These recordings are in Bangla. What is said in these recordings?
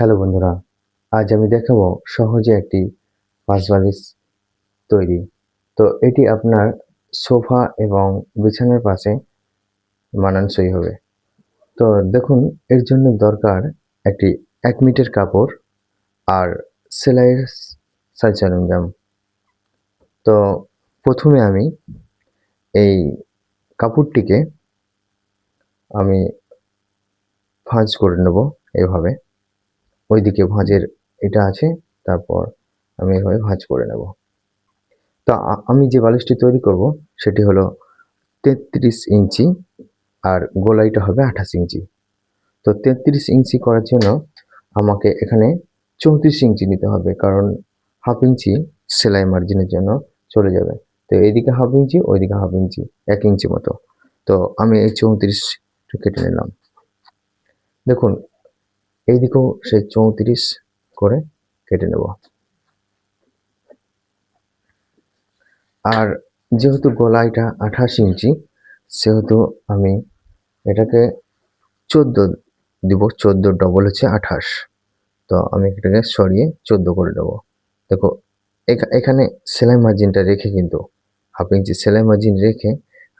হ্যালো বন্ধুরা, আজ আমি দেখাবো সহজে একটি পাঁচ তৈরি। তো এটি আপনার সোফা এবং বিছানার পাশে মানানসই হবে। তো দেখুন, এর জন্য দরকার একটি এক মিটার কাপড় আর সেলাইয়ের সাজ সরঞ্জাম। তো প্রথমে আমি এই কাপড়টিকে আমি ভাঁজ করে নেব এভাবে ওইদিকে ভাঁজের এটা আছে, তারপর আমি এভাবে ভাঁজ করে নেব। তো আমি যে বালিশটি তৈরি করব, সেটি হলো তেত্রিশ ইঞ্চি আর গোলাইটা হবে আঠাশ ইঞ্চি। তো তেত্রিশ ইঞ্চি করার জন্য আমাকে এখানে চৌত্রিশ ইঞ্চি নিতে হবে, কারণ হাফ ইঞ্চি সেলাই মার্জিনের জন্য চলে যাবে। তো এইদিকে হাফ ইঞ্চি, ওইদিকে হাফ ইঞ্চি, এক ইঞ্চি মতো। তো আমি এই চৌত্রিশ কেটে নিলাম। দেখুন এইদিকেও সে চৌত্রিশ করে কেটে নেব। আর যেহেতু গলাইটা আঠাশ ইঞ্চি, সেহেতু আমি এটাকে চোদ্দ দিব, চোদ্দ ডবল হচ্ছে আঠাশ। তো আমি এটাকে সরিয়ে চোদ্দ করে দেবো দেখো এখানে সেলাই মার্জিনটা রেখে কিন্তু হাফ ইঞ্চি সেলাই মার্জিন রেখে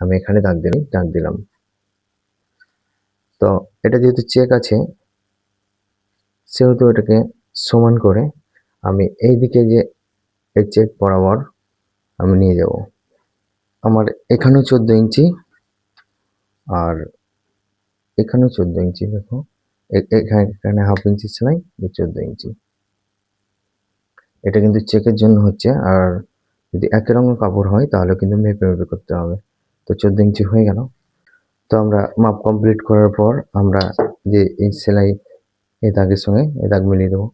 আমি এখানে দাগ দিলাম দাগ দিলাম। তো এটা যেহেতু চেক আছে সেহেতু এটাকে সমান করে আমি এই দিকে যে এই চেক বরাবর আমি নিয়ে যাব। আমার এখানেও চোদ্দ ইঞ্চি আর এখানেও চোদ্দ ইঞ্চি, দেখো। এখানে এখানে হাফ ইঞ্চি সেলাই চোদ্দ ইঞ্চি। এটা কিন্তু চেকের জন্য হচ্ছে, আর যদি একই রঙের কাপড় হয়, তাহলে কিন্তু মেপে মেপে করতে হবে। তো চোদ্দ ইঞ্চি হয়ে গেল। তো আমরা মাপ কমপ্লিট করার পর আমরা যে এই সেলাই এই দাগের সঙ্গে এই দাগ মিলিয়ে দেবো।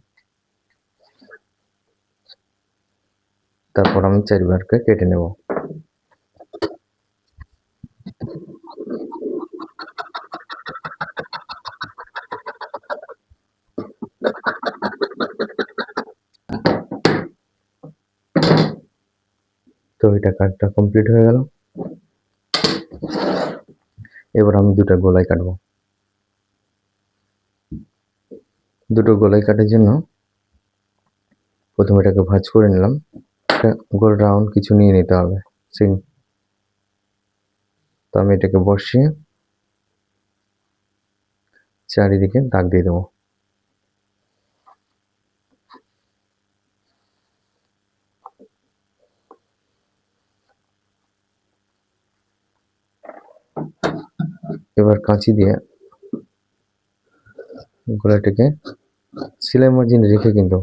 তারপর আমি চারিবারকে কেটে নেব। তো এটা কাজটা কমপ্লিট হয়ে গেল। এবার আমি দুটো গোলাই কাটবো। দুটো গোলাই কাটার জন্য প্রথমে এটাকে ভাঁজ করে নিলাম। গোল রাউন্ড কিছু নিয়ে নিতে হবে সিং তো আমি এটাকে বসিয়ে চারিদিকে দাগ দিয়ে দেবো। এবার কাঁচি দিয়ে গোলাটাকে সেলাই মার্জিন রেখে কিন্তু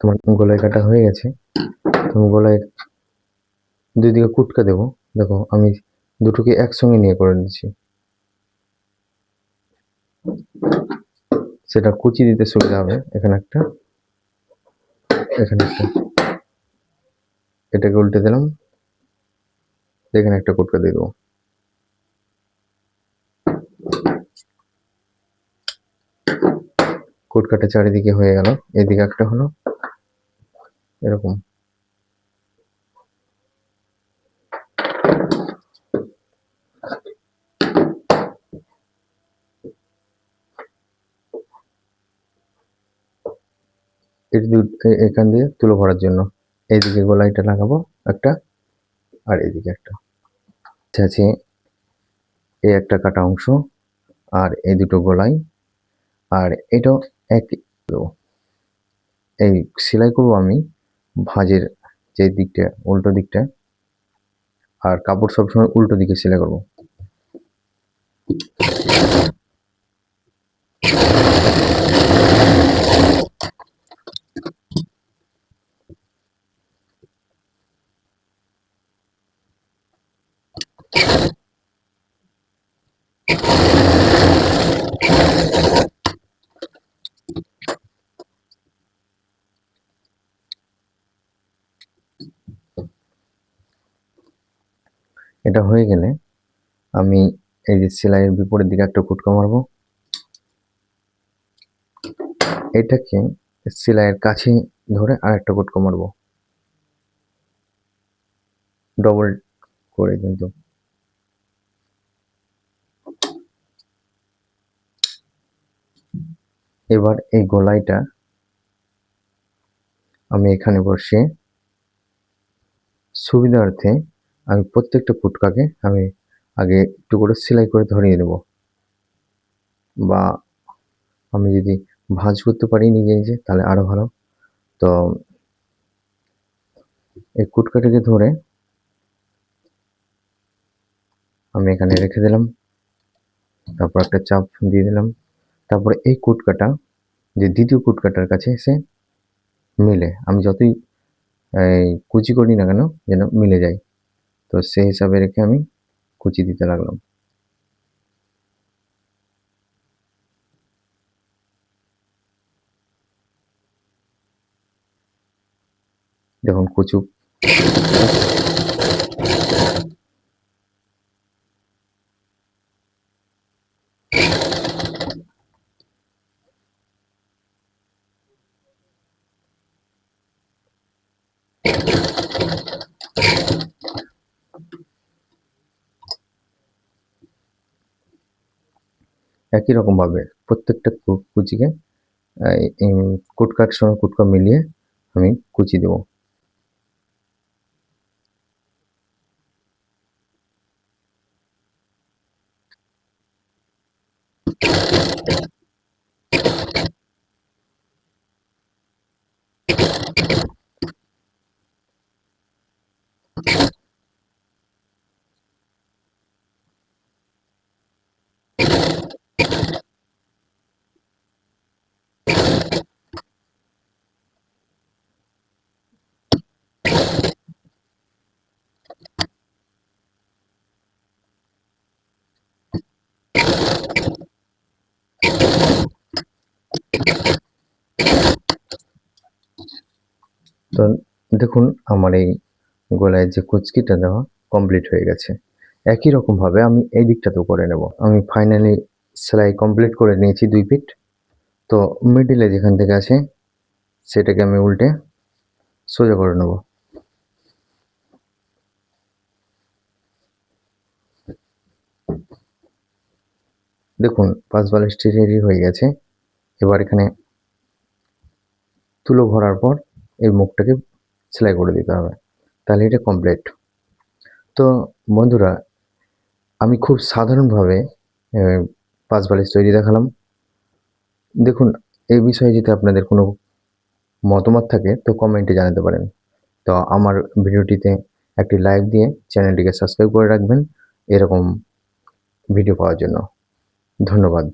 তোমার গলায় কাটা হয়ে গেছে তুমি গলায় দুই দিকে কুটকা দেবো। দেখো, আমি দুটোকে একসঙ্গে নিয়ে করে নিচ্ছি। সেটা কুচি দিতে সুবিধা হবে, এখানে একটা। এখানে একটা। এটাকে উল্টে দিলাম। এখানে একটা কুটকা দিয়ে দেবো। কোটকাটা চারিদিকে হয়ে গেল। এদিকে একটা হলো। এরকম। এটি এখান দিয়ে তুলো ভরার জন্য। এইদিকে গোলাইটা লাগাবো একটা, আর এদিকে একটা। আচ্ছা আছে এই একটা কাটা অংশ, আর এই দুটো গোলাই, আর এটাও এক। এই সেলাই করব আমি ভাঁজের যে দিকটা, উল্টো দিকটা, আর কাপড় সবসময় উল্টো দিকে সেলাই করব। এটা হয়ে গেলে আমি এই যে সেলাইয়ের বিপরীত দিকে একটা কুটকা মারবো। এটাকে সেলাইয়ের কাছে ধরে আর একটা কুটকো মারবো। ডবল করে কিন্তু। এবার এই গোলাইটা আমি এখানে বসে সুবিধার্থে আমি প্রত্যেকটা পুটকাকে আমি আগে একটু করে সেলাই করে ধরিয়ে দেব বা আমি যদি ভাঁজ করতে পারি নিজে নিজে, তাহলে আরও ভালো। তো এই কুটকাটাকে ধরে আমি এখানে রেখে দিলাম। তারপর একটা চাপ দিয়ে দিলাম। তারপরে এই কুটকাটা, যে দ্বিতীয় কুটকাটার কাছে এসে মিলে। আমি যতই কুচি করি না কেন, যেন মিলে যায়। তো সেই হিসাবে রেখে আমি কুচি দিতে লাগলাম। দেখুন কুচু একই রকমভাবে প্রত্যেকটা কুচিকে কুটকার সঙ্গে কুটকা মিলিয়ে আমি কুচি দেবো। তো দেখুন, আমার এই গলায় যে কুচকিটা দেওয়া কমপ্লিট হয়ে গেছে। একই রকমভাবে আমি এই দিকটাতেও করে নেব। আমি ফাইনালি সেলাই কমপ্লিট করে নিয়েছি দুই পিঠ তো মিডিলে যেখান থেকে আছে, সেটাকে আমি উল্টে সোজা করে নেব। দেখুন, পাঁচ বালিশটি রেডি হয়ে গেছে। এবার এখানে তুলো ভরার পর এই মুখটাকে সেলাই করে দিতে হবে। তাহলে এটা কমপ্লিট তো বন্ধুরা, আমি খুব সাধারণভাবে পাঁচ বালিশ তৈরি দেখালাম। দেখুন, এই বিষয়ে যদি আপনাদের কোনো মতামত থাকে, তো কমেন্টে জানাতে পারেন। তো আমার ভিডিওটিতে একটি লাইক দিয়ে চ্যানেলটিকে সাবস্ক্রাইব করে রাখবেন, এরকম ভিডিও পাওয়ার জন্য। ধন্যবাদ।